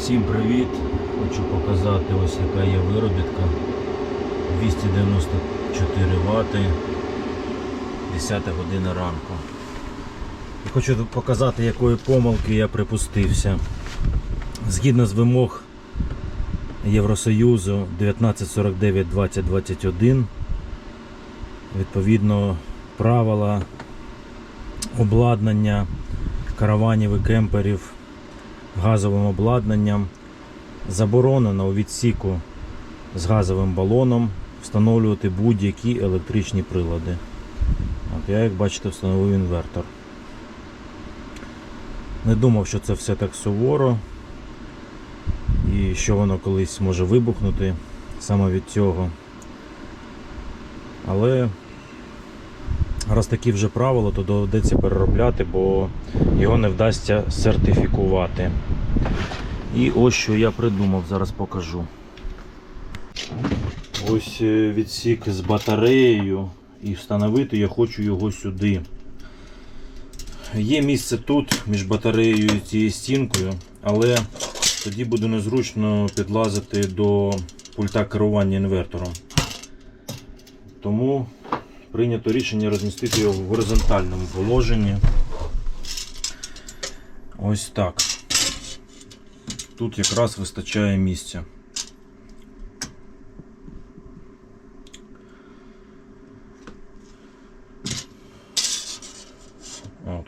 Всім привіт! Хочу показати ось яка є виробітка. 294 Вт, 10 година ранку. І хочу показати, якої помилки я припустився. Згідно з вимог Євросоюзу 1949-2021, відповідно правила обладнання караванів і кемперів газовим обладнанням заборонено у відсіку з газовим балоном встановлювати будь-які електричні прилади. От я, як бачите, встановив інвертор. Не думав, що це все так суворо і що воно колись може вибухнути саме від цього. Але раз такі вже правила, то доведеться переробляти, бо його не вдасться сертифікувати. І ось що я придумав, зараз покажу. Ось е, відсік з батареєю і встановити я хочу його сюди. Є місце тут між батареєю і цією стінкою, але тоді буде незручно підлазити до пульта керування інвертором. Тому прийнято рішення розмістити його в горизонтальному положенні. Ось так. Тут якраз вистачає місця. От.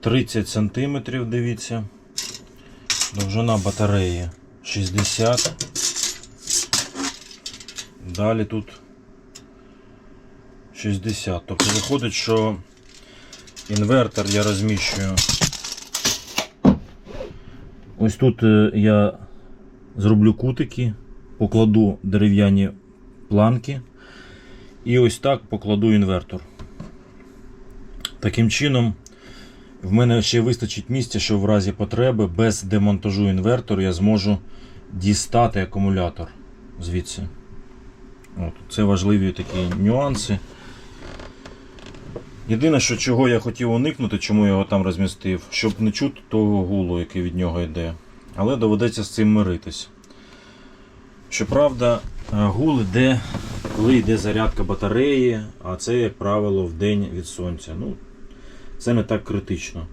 30 сантиметрів, дивіться. Довжина батареї 60. Далі тут 60. Тобто виходить, що інвертор я розміщую. Ось тут е, я зроблю кутики, покладу дерев'яні планки і ось так покладу інвертор. Таким чином, в мене ще вистачить місця, що в разі потреби без демонтажу інвертору я зможу дістати акумулятор звідси. От, Це важливі такі нюанси. Єдине, що чого я хотів уникнути, чому я його там розмістив, щоб не чути того гулу, який від нього йде. Але доведеться з цим миритись. Щоправда, е, гул йде, коли йде зарядка батареї, а це, як правило, в день від сонця. Ну, Це не так критично.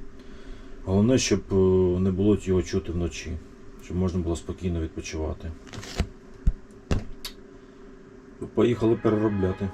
Головне, щоб е, не було його чути вночі, щоб можна було спокійно відпочивати. Поїхали переробляти.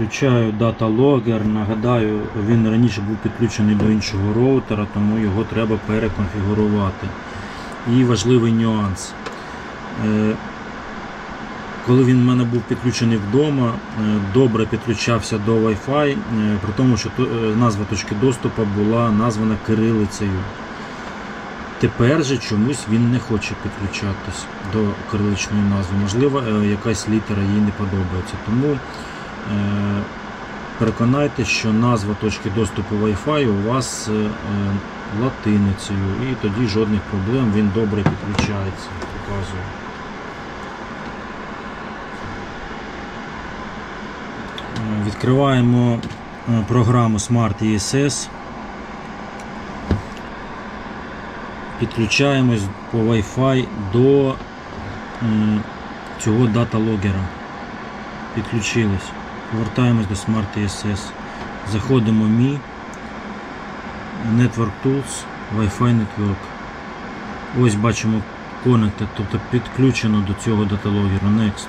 Підключаю дата логер. Нагадаю, він раніше був підключений до іншого роутера, тому його треба переконфігурувати. І важливий нюанс. Е, Коли він в мене був підключений вдома, е, добре підключався до Wi-Fi, е, при тому, що назва точки доступу була названа кирилицею. Тепер же чомусь він не хоче підключатись до кириличної назви. Можливо, якась літера їй не подобається. Тому е, переконайтеся, що назва точки доступу Wi-Fi у вас е, е, латиницею, і тоді жодних проблем, він добре підключається. Показую. Відкриваємо програму Smart ESS. Підключаємось по Wi-Fi до цього дата-логера. Підключились. Повертаємось до Smart ESS. Заходимо в Mi, Network Tools, Wi-Fi Network. Ось бачимо Connected, тобто підключено до цього даталогеру Next.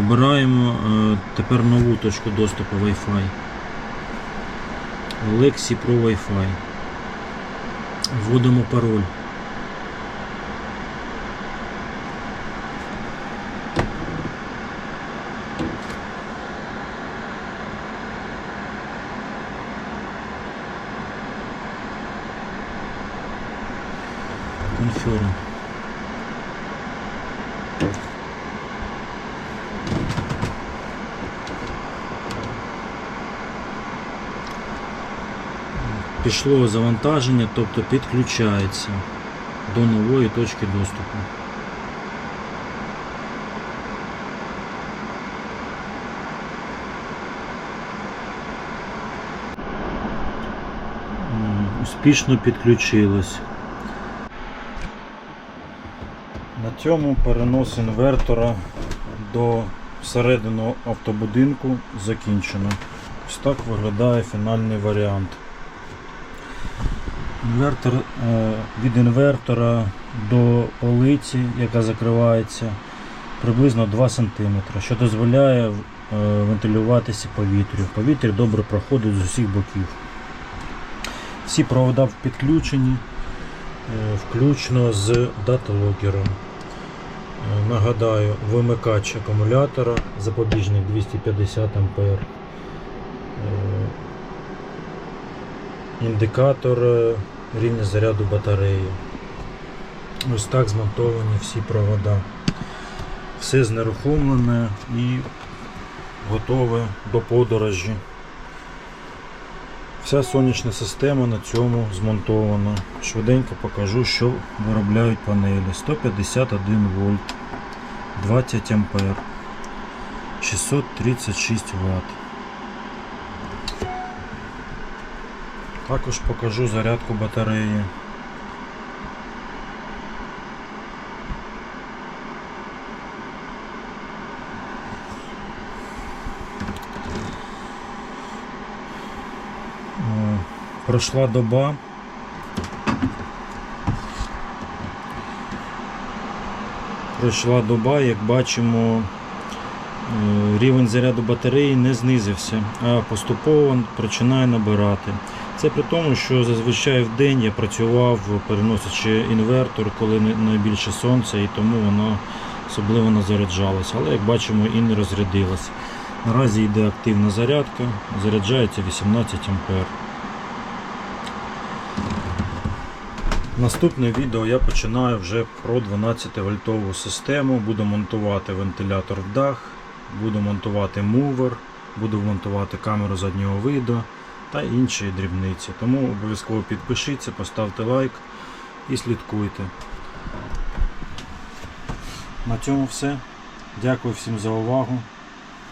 Обираємо е, тепер нову точку доступу Wi-Fi. Lexi Pro Wi-Fi. Вводимо пароль. Пішло завантаження, тобто підключається до нової точки доступу. Успішно підключилось. На цьому перенос інвертора до всередину автобудинку закінчено. Ось так виглядає фінальний варіант. Інвертор, е, від інвертора до полиці, яка закривається, приблизно 2 см, що дозволяє е, вентилюватися повітрю. Повітря добре проходить з усіх боків. Всі провода підключені, е, включно з даталогером. Нагадаю, вимикач акумулятора, запобіжник 250 А. Е, індикатор е, рівня заряду батареї. Ось так змонтовані всі провода. Все знерухомлене і готове до подорожі. Вся сонячна система на цьому змонтована. Швиденько покажу, що виробляють панелі. 151 вольт, 20 ампер, 636 Вт. Також покажу зарядку батареї. Пройшла доба. Пройшла доба, як бачимо, е, рівень заряду батареї не знизився, а поступово починає набирати. Це при тому, що зазвичай в день я працював, переносячи інвертор, коли найбільше сонця, і тому вона особливо не заряджалася. Але як бачимо і не розрядилась. Наразі йде активна зарядка, заряджається 18 А. Наступне відео я починаю вже про 12 вольтову систему. Буду монтувати вентилятор в дах, буду монтувати мувер, буду монтувати камеру заднього виду та інші дрібниці. Тому обов'язково підпишіться, поставте лайк і слідкуйте. На цьому все. Дякую всім за увагу.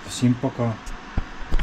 Всім пока.